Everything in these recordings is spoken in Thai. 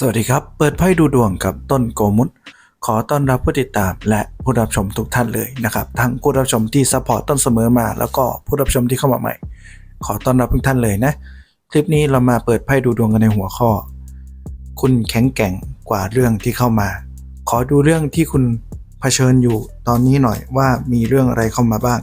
สวัสดีครับ เปิดไพ่ดูดวงกับต้นโกมุตขอต้อนรับผู้ติดตามและผู้รับชมทุกท่านเลยนะครับ ทั้งผู้รับชมที่ซัพพอร์ตต้นเสมอมา แล้วก็ผู้รับชมที่เข้ามาใหม่ ขอต้อนรับทุกท่านเลยนะ คลิปนี้เรามาเปิดไพ่ดูดวงกันในหัวข้อ คุณแข็งแกร่งกว่าเรื่องที่เข้ามา ขอดูเรื่องที่คุณเผชิญอยู่ตอนนี้หน่อยว่ามีเรื่องอะไรเข้ามาบ้าง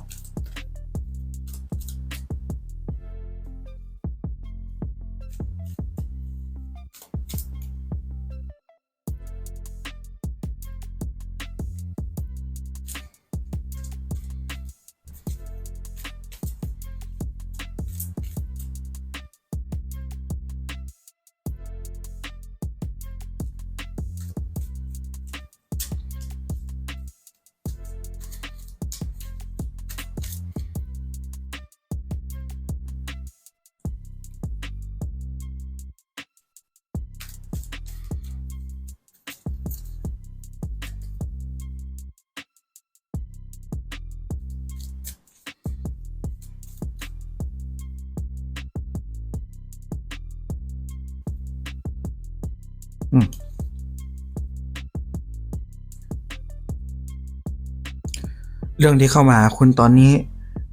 เรื่องที่เข้ามาคุณตอนนี้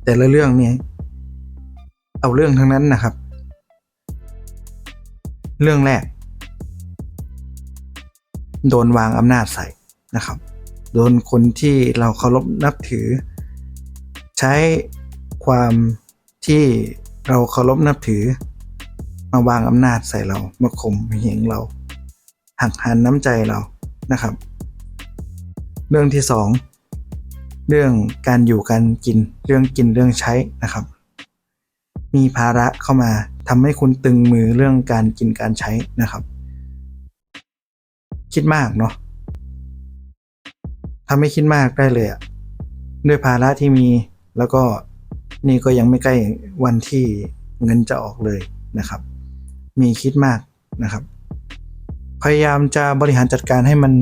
แต่ละเรื่องเนี่ยเอาเรื่องทั้งนั้นนะครับ เรื่องแรก โดนวางอำนาจใส่นะครับ โดนคนที่เราเคารพนับถือ ใช้ความที่เราเคารพนับถือ มาวางอำนาจใส่เรามาข่มเหงเรา หักหันน้ำใจเรานะครับ เรื่องที่สองเรื่องการอยู่การกินเรื่องกินเรื่องใช้นะครับ มีภาระเข้ามาทำให้คุณตึงมือเรื่องการกินการใช้นะครับ คิดมากเนาะทำให้คิดมากได้เลยอะด้วยภาระที่มีแล้วก็นี่ก็ยังไม่ใกล้วันที่เงินจะออกเลยนะครับ มีคิดมากนะครับ พยายามจะบริหารจัดการให้มัน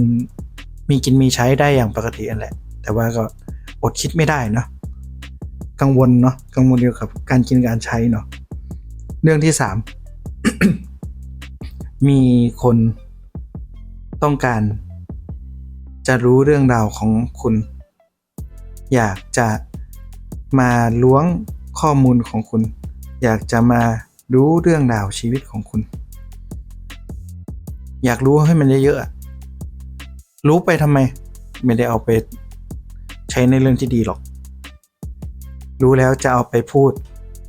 มีกินมีใช้ได้อย่างปกตินั่นแหละ แต่ว่าก็อดคิดไม่ได้เนาะกังวลเนาะกังวลเกี่ยวกับการกินการใช้เนาะเรื่องที่สามมีคนต้องการ จะรู้เรื่องราวของคุณ อยากจะมาล้วงข้อมูลของคุณ อยากจะมารู้เรื่องราวชีวิตของคุณ อยากรู้ให้มันเยอะๆอะรู้ไปทำไม ไม่ได้เอาไปใช้ในเรื่องที่ดีหรอก รู้แล้วจะเอาไปพูด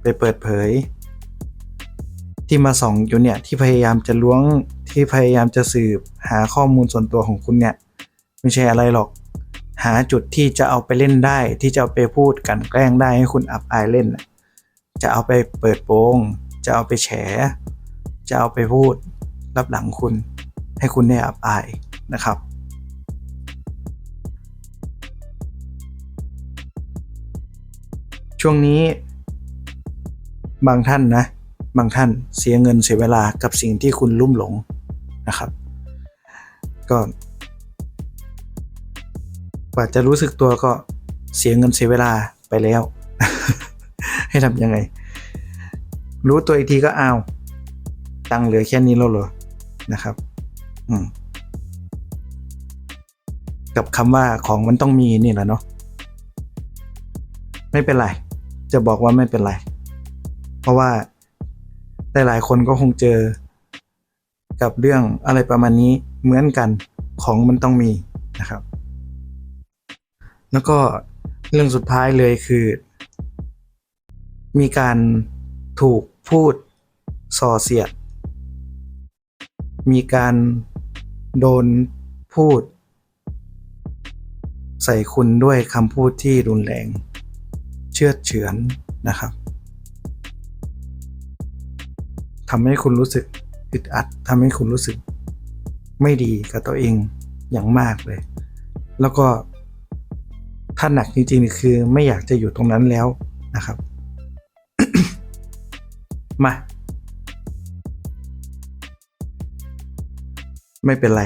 ไปเปิดเผย ที่มาส่องอยู่เนี่ยที่พยายามจะล้วงที่พยายามจะสืบหาข้อมูลส่วนตัวของคุณเนี่ย ไม่ใช่อะไรหรอก หาจุดที่จะเอาไปเล่นได้ ที่จะเอาไปพูดกันแกล้งได้ให้คุณอับอายเล่น จะเอาไปเปิดโปงจะเอาไปแฉ จะเอาไปพูดรับหลังคุณ ให้คุณได้อับอายนะครับช่วงนี้บางท่านนะ บางท่านเสียเงินเสียเวลากับสิ่งที่คุณลุ่มหลงนะครับ ก็กว่าจะรู้สึกตัวก็เสียเงินเสียเวลาไปแล้ว ให้ทำยังไง รู้ตัวอีกทีก็เอาตังเหลือแค่นี้แล้วเหรอนะครับ กับคำว่าของมันต้องมีนี่แหละเนาะไม่เป็นไร จะบอกว่าไม่เป็นไร เพราะว่าหลายๆคนก็คงเจอ กับเรื่องอะไรประมาณนี้เหมือนกันของมันต้องมีนะครับ แล้วก็เรื่องสุดท้ายเลยคือ มีการถูกพูดส่อเสียด มีการ โดนพูด ใส่คุณด้วยคำพูดที่รุนแรง เชื่อเฉือนนะครับทำให้คุณรู้สึกอึดอัดทำให้คุณรู้สึก ไม่ดีกับตัวเองอย่างมากเลย แล้วก็ถ้าหนักจริงๆ คือไม่อยากจะอยู่ตรงนั้นแล้วนะครับ มา ไม่เป็นไร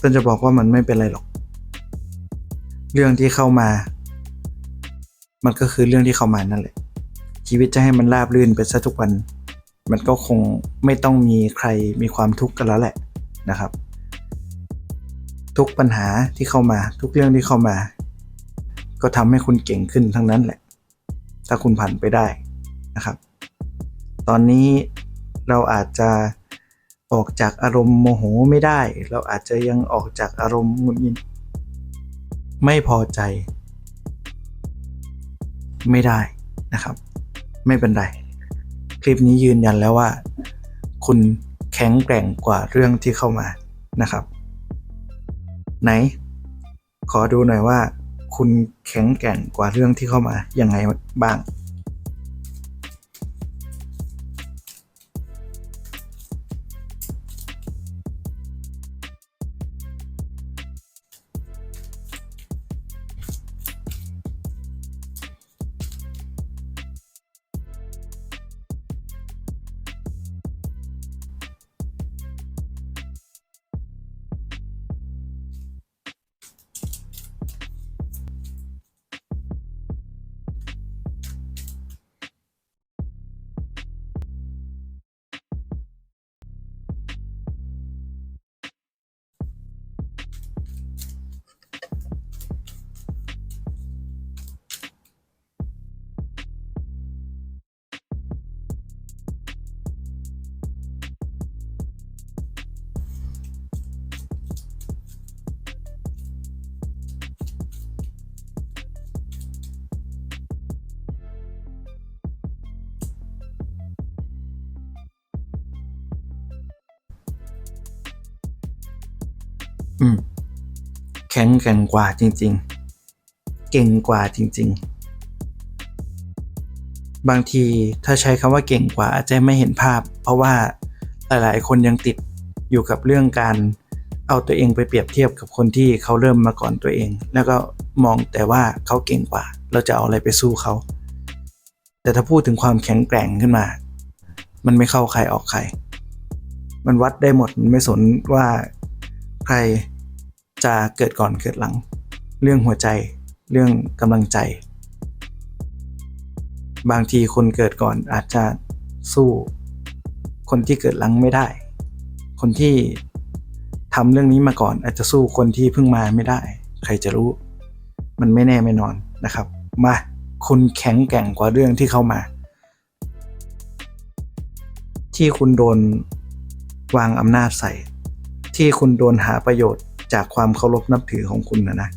ต้นจะบอกว่ามันไม่เป็นไรหรอก เรื่องที่เข้ามา มันก็คือเรื่องที่เข้ามานั่นแหละ ชีวิตจะให้มันราบรื่นไปซะทุกวัน มันก็คงไม่ต้องมีใครมีความทุกข์กันแล้วแหละนะครับ ทุกปัญหาที่เข้ามา ทุกเรื่องที่เข้ามา ก็ทำให้คุณเก่งขึ้นทั้งนั้นแหละ ถ้าคุณผ่านไปได้นะครับ ตอนนี้เราอาจจะ ออกจากอารมณ์โมโหไม่ได้ เราอาจจะยังออกจากอารมณ์หงุดหงิดไม่พอใจ ไม่ได้นะครับ ไม่เป็นไร คลิปนี้ยืนยันแล้วว่า คุณแข็งแกร่งกว่าเรื่องที่เข้ามานะครับ ไหน ขอดูหน่อยว่า คุณแข็งแกร่งกว่าเรื่องที่เข้ามายังไงบ้าง อืม แข็งแกร่งกว่าจริง ๆ เก่งกว่าจริง ๆ บางทีถ้าใช้คำว่าเก่งกว่าอาจจะไม่เห็นภาพ เพราะว่าหลาย ๆ คนยังติดอยู่กับเรื่องการเอาตัวเองไปเปรียบเทียบกับคนที่เขาเริ่มมาก่อนตัวเอง แล้วก็มองแต่ว่าเขาเก่งกว่า เราจะเอาอะไรไปสู้เขา แต่ถ้าพูดถึงความแข็งแกร่งขึ้นมา มันไม่เข้าใครออกใคร มันวัดได้หมด มันไม่สนว่า ใครจะเกิดก่อนเกิดหลัง เรื่องหัวใจ เรื่องกำลังใจ บางทีคนเกิดก่อนอาจจะสู้คนที่เกิดหลังไม่ได้ คนที่ทำเรื่องนี้มาก่อน อาจจะสู้คนที่เพิ่งมาไม่ได้ ใครจะรู้ มันไม่แน่ไม่นอนนะครับ มาคุณแข็งแกร่งกว่าเรื่องที่เข้ามา ที่คุณโดนวางอำนาจใส่ ที่คุณโดนหาประโยชน์จากความเคารพนับถือของคุณนะนะ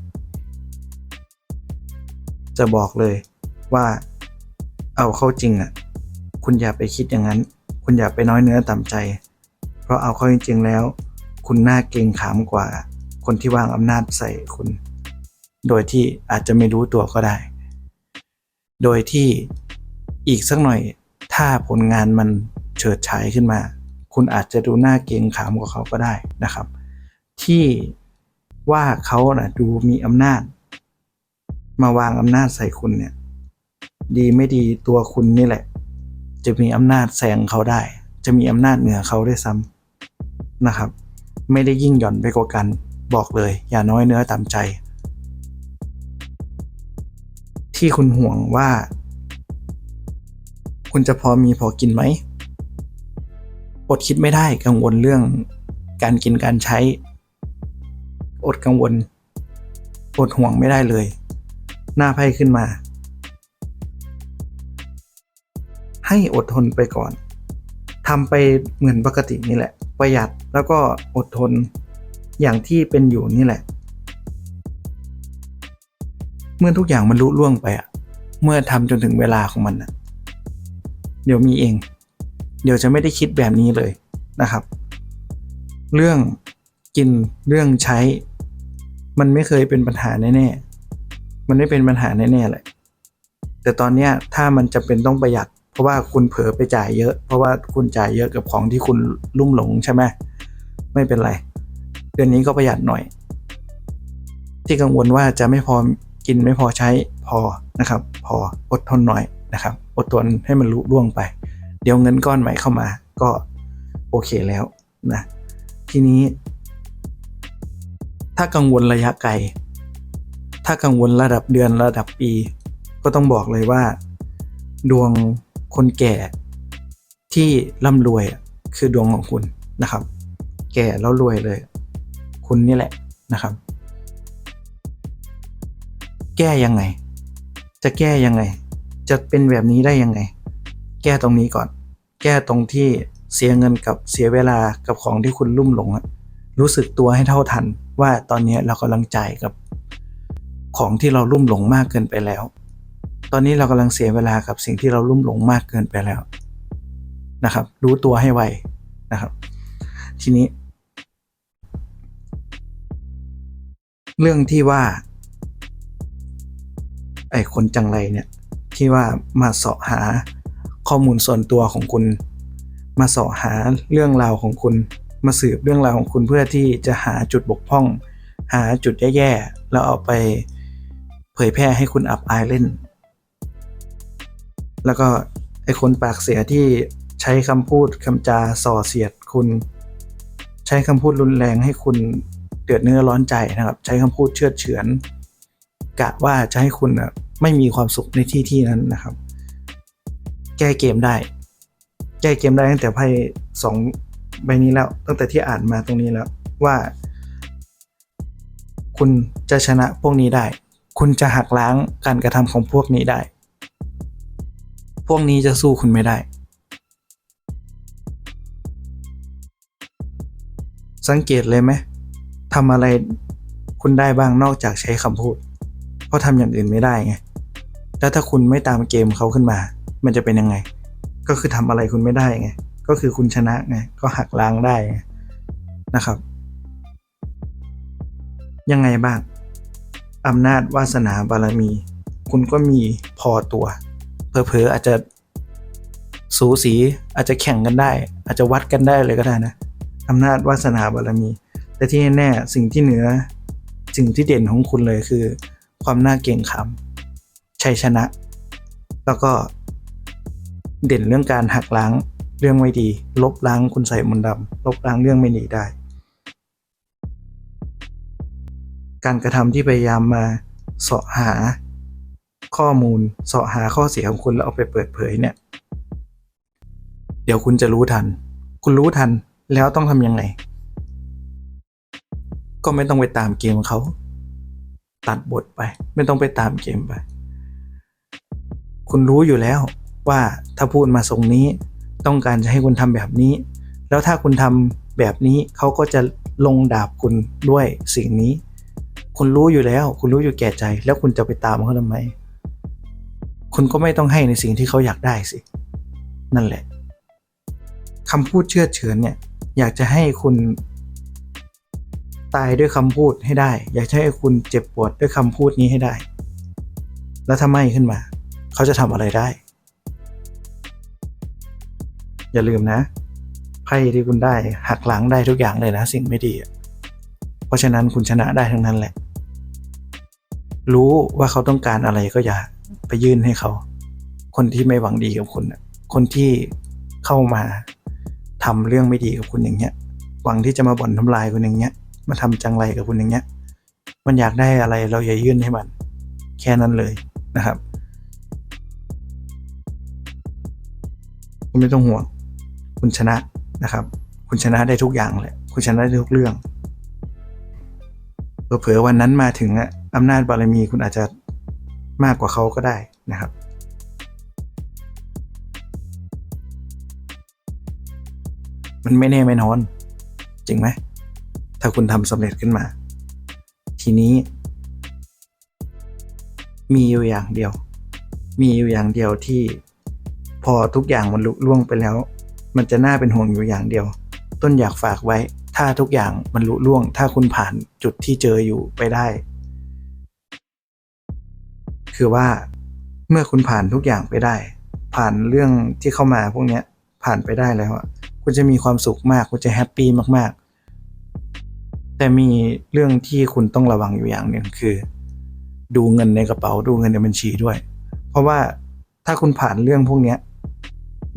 จะบอกเลยว่าเอาเข้าจริงอะ คุณอย่าไปคิดอย่างนั้น คุณอย่าไปน้อยเนื้อต่ำใจ เพราะเอาเข้าจริง ๆ แล้ว คุณน่าเกรงขามกว่า คนที่วางอำนาจใส่คุณ โดยที่อาจจะไม่รู้ตัวก็ได้ โดยที่อีกสักหน่อยถ้าผลงานมันเฉิดฉายขึ้นมา คุณอาจจะดูน่าเกรงขามกว่าเขาก็ได้นะครับ ที่ว่าเขานะ่ะดูมีอำนาจ มาวางอำนาจใส่คุณเนี่ย ดีไม่ดีตัวคุณนี่แหละ จะมีอำนาจแซงเขาได้ จะมีอำนาจเหนือเขาได้ซ้ำนะครับ ไม่ได้ยิ่งหย่อนไปกว่ากัน บอกเลย อย่าน้อยเนื้อต่ำใจ ที่คุณห่วงว่า คุณจะพอมีพอกินไหม อดคิดไม่ได้กังวลเรื่องการกินการใช้ อดกังวล อดห่วงไม่ได้เลย หน้าไพ่ขึ้นมา ให้อดทนไปก่อนทำไปเหมือนปกตินี่แหละ ประหยัดแล้วก็อดทนอย่างที่เป็นอยู่นี่แหละ เมื่อทุกอย่างมันลุล่วงไปอะเมื่อทำจนถึงเวลาของมันอะเดี๋ยวมีเอง เดี๋ยวจะไม่ได้คิดแบบนี้เลยนะครับ เรื่องกินเรื่องใช้ มันไม่เคยเป็นปัญหาแน่ๆมันไม่เป็นปัญหาแน่ๆเลยแต่ตอนเนี้ยถ้ามันจะเป็นต้องประหยัด เพราะว่าคุณเผลอไปจ่ายเยอะ เพราะว่าคุณจ่ายเยอะกับของที่คุณลุ่มหลงใช่ไหมไม่เป็นไร เดือนนี้ก็ประหยัดหน่อย ที่กังวลว่าจะไม่พอกินไม่พอใช้พอนะครับ พออดทนหน่อยนะครับ อดทนให้มันลุล่วงไป เดี๋ยวเงินก้อนใหม่เข้ามา ก็โอเคแล้วนะทีนี้ ถ้ากังวลระยะไกล ถ้ากังวลระดับเดือนระดับปี ก็ต้องบอกเลยว่า ดวงคนแก่ที่ร่ำรวยคือดวงของคุณนะครับ แก่แล้วรวยเลย คุณนี่แหละนะครับ แก้ยังไง จะแก้ยังไง จะเป็นแบบนี้ได้ยังไง แก้ตรงนี้ก่อน แก้ตรงที่เสียเงินกับเสียเวลากับของที่คุณลุ่มหลงอะรู้สึกตัวให้เท่าทัน ว่าตอนนี้เรากำลังจ่ายกับของที่เราลุ่มหลงมากเกินไปแล้ว ตอนนี้เรากำลังเสียเวลากับสิ่งที่เราลุ่มหลงมากเกินไปแล้วนะครับ รู้ตัวให้ไวนะครับ ทีนี้ เรื่องที่ว่า ไอ้คนจังไรเนี่ย ที่ว่ามาเสาะหา ข้อมูลส่วนตัวของคุณ มาสาะหาเรื่องราวของคุณ มาสืบเรื่องราวของคุณเพื่อที่จะหาจุดบกพร่อง หาจุดแย่ๆแล้วเอาไปเผยแพร่ให้คุณอับอายเล่น แล้วก็ไอคนปากเสียที่ใช้คำพูดคำจาส่อเสียดคุณ ใช้คำพูดรุนแรงให้คุณเดือดเนื้อร้อนใจนะครับ ใช้คำพูดเชื่อดเฉือนกะว่าจะให้คุณนะไม่มีความสุขในที่ที่นั้นนะครับ แก้เกมได้ แก้เกมได้ตั้งแต่ไพ่สองใบนี้แล้ว ตั้งแต่ที่อ่านมาตรงนี้แล้วว่า คุณจะชนะพวกนี้ได้ คุณจะหักล้างการกระทำของพวกนี้ได้ พวกนี้จะสู้คุณไม่ได้ สังเกตเลยไหมทำอะไรคุณได้บ้างนอกจากใช้คำพูด เพราะทำอย่างอื่นไม่ได้ไง แล้วถ้าคุณไม่ตามเกมเขาขึ้นมา มันจะเป็นยังไง ก็คือทำอะไรคุณไม่ได้ไง ก็คือคุณชนะไง ก็หักล้างได้ไงนะครับ ยังไงบ้างอำนาจวาสนาบารมี คุณก็มีพอตัว เพอเพอๆอาจจะสูสีอาจจะแข่งกันได้ อาจจะวัดกันได้เลยก็ได้นะอำนาจวาสนาบารมี แต่ที่แน่ๆสิ่งที่เหนือสิ่งที่เด่นของคุณเลยคือ ความน่าเก่งขามชัยชนะ แล้วก็ เด่นเรื่องการหักล้างเรื่องไม่ดี ลบล้างคุณใส่มนต์ดำลบล้างเรื่องไม่ดีได้ การกระทำที่พยายามมาเสาะหาข้อมูลเสาะหาข้อเสียของคุณแล้วเอาไปเปิดเผยเนี่ย เดี๋ยวคุณจะรู้ทัน คุณรู้ทันแล้วต้องทำยังไง ก็ไม่ต้องไปตามเกมเขา ตัดบทไป ไม่ต้องไปตามเกมไป คุณรู้อยู่แล้ว ว่าถ้าพูดมาทรงนี้ต้องการจะให้คุณทำแบบนี้ แล้วถ้าคุณทำแบบนี้เขาก็จะลงดาบคุณด้วยสิ่งนี้ คุณรู้อยู่แล้ว คุณรู้อยู่แก่ใจ แล้วคุณจะไปตามเขาทำไม คุณก็ไม่ต้องให้ในสิ่งที่เขาอยากได้สิ นั่นแหละคำพูดเชื่อเฉือนเนี่ย อยากจะให้คุณตายด้วยคำพูดให้ได้ อยากให้คุณเจ็บปวดด้วยคำพูดนี้ให้ได้ แล้วถ้าไม่ขึ้นมา เขาจะทำอะไรได้ อย่าลืมนะไพ่ที่คุณได้หักหลังได้ทุกอย่างเลยนะ สิ่งไม่ดี เพราะฉะนั้นคุณชนะได้ทั้งนั้นแหละ รู้ว่าเขาต้องการอะไรก็อย่าไปยื่นให้เขา คนที่ไม่หวังดีกับคุณคนที่เข้ามาทำเรื่องไม่ดีกับคุณอย่างเงี้ย หวังที่จะมาบ่อนทำลายคุณอย่างเงี้ย มาทำจังไรกับคุณอย่างเงี้ย มันอยากได้อะไรเราอย่ายื่นให้มัน แค่นั้นเลยนะครับคุณไม่ต้องห่วง คุณชนะนะครับ คุณชนะได้ทุกอย่างแหละคุณชนะได้ทุกเรื่องเผลอๆวันนั้นมาถึงอะอำนาจบารมีคุณอาจจะมากกว่าเขาก็ได้นะครับมันไม่แน่ไม่นอน จริงไหม ถ้าคุณทำสำเร็จขึ้นมา ทีนี้ มีอยู่อย่างเดียว มีอยู่อย่างเดียวที่พอทุกอย่างมันลุล่วงไปแล้ว มันจะน่าเป็นห่วงอยู่อย่างเดียว ต้นอยากฝากไว้ ถ้าทุกอย่างมันลุล่วง ถ้าคุณผ่านจุดที่เจออยู่ไปได้ คือว่าเมื่อคุณผ่านทุกอย่างไปได้ ผ่านเรื่องที่เข้ามาพวกเนี้ยผ่านไปได้แล้วอะคุณจะมีความสุขมากคุณจะแฮปปี้มากๆ แต่มีเรื่องที่คุณต้องระวังอยู่อย่างหนึ่งคือ ดูเงินในกระเป๋าดูเงินในบัญชีด้วย เพราะว่าถ้าคุณผ่านเรื่องพวกเนี้ย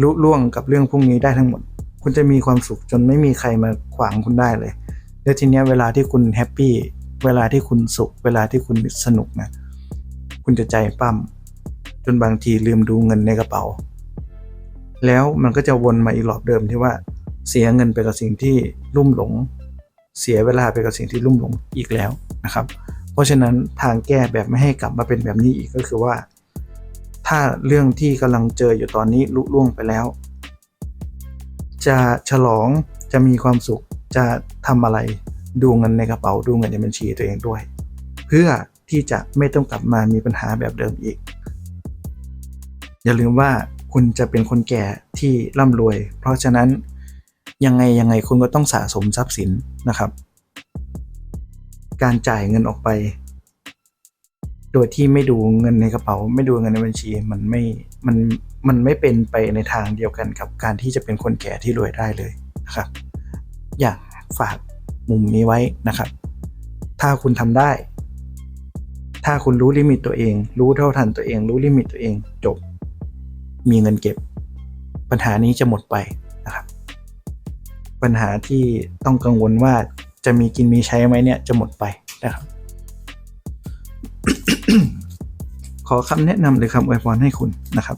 ลุล่วงกับเรื่องพวกนี้ได้ทั้งหมด คุณจะมีความสุขจนไม่มีใครมาขวางคุณได้เลย แล้วทีเนี้ยเวลาที่คุณแฮปปี้เวลาที่คุณสุข เวลาที่คุณสนุกนะ คุณจะใจปั้มจนบางทีลืมดูเงินในกระเป๋า แล้วมันก็จะวนมาอีกรอบเดิมที่ว่าเสียเงินไปกับสิ่งที่ลุ่มหลง เสียเวลาไปกับสิ่งที่ลุ่มหลงอีกแล้วนะครับ เพราะฉะนั้นทางแก้แบบไม่ให้กลับมาเป็นแบบนี้อีกก็คือว่า ถ้าเรื่องที่กำลังเจออยู่ตอนนี้ลุล่วงไปแล้ว จะฉลองจะมีความสุขจะทำอะไรดูเงินในกระเป๋าดูเงินในบัญชีตัวเองด้วย เพื่อที่จะไม่ต้องกลับมามีปัญหาแบบเดิมอีก อย่าลืมว่าคุณจะเป็นคนแก่ที่ร่ำรวย เพราะฉะนั้นยังไงยังไงคุณก็ต้องสะสมทรัพย์สินนะครับ การจ่ายเงินออกไป โดยที่ไม่ดูเงินในกระเป๋า ไม่ดูเงินในบัญชีมันไม่มันมันไม่เป็นไปในทางเดียวกันกับการที่จะเป็นคนแก่ที่รวยได้เลยนะครับ อยากฝากมุมนี้ไว้นะครับ ถ้าคุณทำได้ ถ้าคุณรู้ลิมิตตัวเอง รู้เท่าทันตัวเอง รู้ลิมิตตัวเองจบ มีเงินเก็บ ปัญหานี้จะหมดไปนะครับ ปัญหาที่ต้องกังวลว่าจะมีกินมีใช้ไหมเนี่ยจะหมดไปนะครับ ขอคำแนะนำหรือคำอวยพรให้คุณนะครับ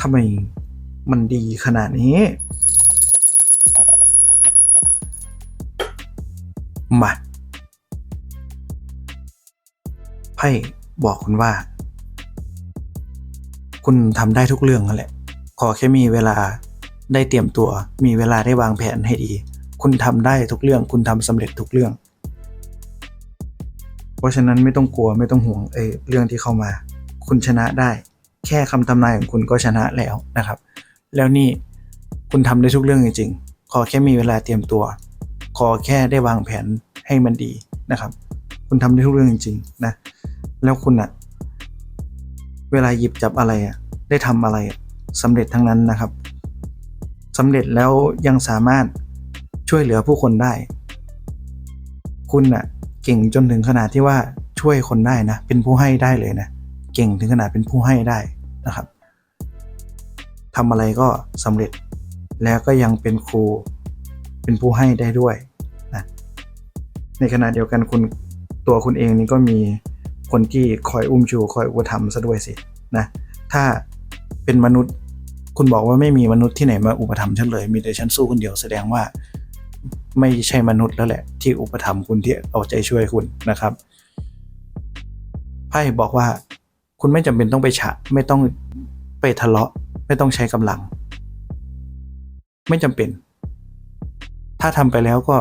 ทำไมมันดีขนาดนี้ มาไพ่บอกคุณว่า คุณทำได้ทุกเรื่องนั่นแหละ ขอแค่มีเวลาได้เตรียมตัว มีเวลาได้วางแผนให้ดี คุณทำได้ทุกเรื่อง คุณทำสำเร็จทุกเรื่อง เพราะฉะนั้นไม่ต้องกลัวไม่ต้องห่วงเอเรื่องที่เข้ามา คุณชนะได้ แค่คำทำนายของคุณก็ชนะแล้วนะครับ แล้วนี่คุณทำได้ทุกเรื่องจริงๆ ขอแค่มีเวลาเตรียมตัว ขอแค่ได้วางแผนให้มันดีนะครับ คุณทำได้ทุกเรื่องจริงๆนะแล้วคุณอะเวลาหยิบจับอะไรอะได้ทำอะไรสำเร็จทั้งนั้นนะครับสำเร็จแล้วยังสามารถช่วยเหลือผู้คนได้ คุณอะเก่งจนถึงขนาดที่ว่าช่วยคนได้นะ เป็นผู้ให้ได้เลยนะ เก่งถึงขนาดเป็นผู้ให้ได้นะครับทำอะไรก็สำเร็จแล้วก็ยังเป็นครูเป็นผู้ให้ได้ด้วยนะในขณะเดียวกันคุณตัวคุณเองนี่ก็มีคนที่คอยอุ้มชูคอยอุปถัมภ์ซะด้วยสินะถ้าเป็นมนุษย์คุณบอกว่าไม่มีมนุษย์ที่ไหนมาอุปถัมภ์ฉันเลย มีแต่ฉันสู้คนเดียวแสดงว่าไม่ใช่มนุษย์แล้วแหละ ที่อุปถัมภ์คุณที่เอาใจช่วยคุณนะครับไพ่บอกว่า คุณไม่จำเป็นต้องไปฉะ ไม่ต้องไปทะเลาะ ไม่ต้องใช้กำลัง ไม่จำเป็น ถ้าทำไปแล้วก็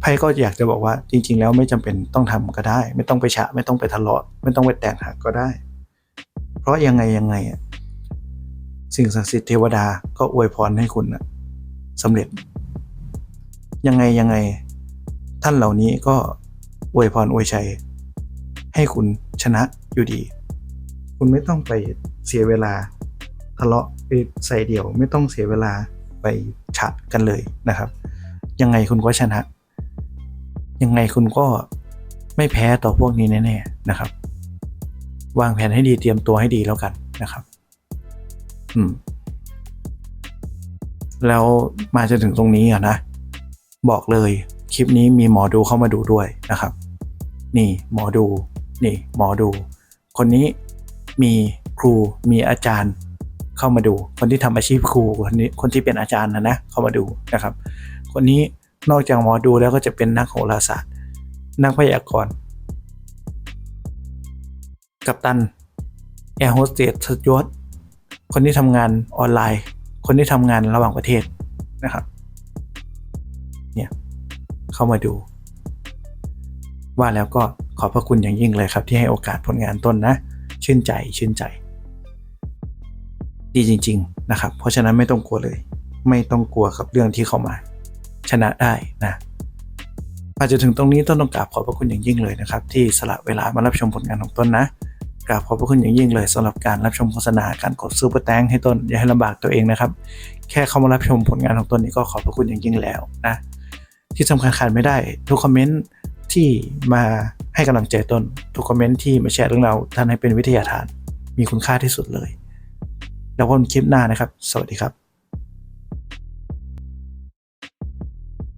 ไพ่ก็อยากจะบอกว่า จริง ๆ แล้วไม่จำเป็นต้องทำก็ได้ ไม่ต้องไปฉะ ไม่ต้องไปทะเลาะ ไม่ต้องไปแตกหักก็ได้ เพราะยังไงยังไงสิ่งศักดิ์สิทธิ์เทวดาก็อวยพรให้คุณนะสำเร็จ ยังไงยังไง ท่านเหล่านี้ก็อวยพรอวยชัย ให้คุณชนะอยู่ดี คุณไม่ต้องไปเสียเวลาทะเลาะไปใส่เดี่ยว ไม่ต้องเสียเวลาไปฉะกันเลยนะครับ ยังไงคุณก็ชนะ ยังไงคุณก็ไม่แพ้ต่อพวกนี้แน่ๆนะครับ วางแผนให้ดีเตรียมตัวให้ดีแล้วกันนะครับ อืม แล้วมาจนถึงตรงนี้อะนะ บอกเลยคลิปนี้มีหมอดูเข้ามาดูด้วยนะครับ นี่หมอดู นี่หมอดู คนนี้ มีครูมีอาจารย์ เข้ามาดู คนที่ทำอาชีพครูคนนี้คนที่เป็นอาจารย์นะนะเข้ามาดูนะครับ คนนี้นอกจากหมอดูแล้วก็จะเป็นนักโหราศาสตร์นักพยากรณ์กัปตันแอร์โฮสเตสสจวตคนที่ทำงานออนไลน์ คนที่ทำงานระหว่างประเทศนะครับ เนี่ยเข้ามาดู ว่าแล้วก็ขอบพระคุณอย่างยิ่งเลยครับที่ให้โอกาสผลงานต้นนะ ชื่นใจชื่นใจ ดีจริง ๆ นะครับ เพราะฉะนั้นไม่ต้องกลัวเลย ไม่ต้องกลัวกับเรื่องที่เข้ามา ชนะได้นะมาจนถึงตรงนี้ต้นต้องกราบขอบพระคุณอย่างยิ่งเลยนะครับ ที่สละเวลามารับชมผลงานของต้นนะกราบขอบพระคุณอย่างยิ่งเลยสำหรับการรับชมโฆษณาการกดซูเปอร์แตงให้ต้นอย่าให้ลำบากตัวเองนะครับ แค่เข้ามารับชมผลงานของต้นนี้ก็ขอบพระคุณอย่างยิ่งแล้วนะที่สำคัญขาดไม่ได้ทุกคอมเมนต์ ที่มาให้กำลังใจต้นทุกคอมเมนต์ที่มาแชร์เรื่องราวท่านให้เป็นวิทยาทาน มีคุณค่าที่สุดเลย แล้วพบกันคลิปหน้านะครับ สวัสดีครับ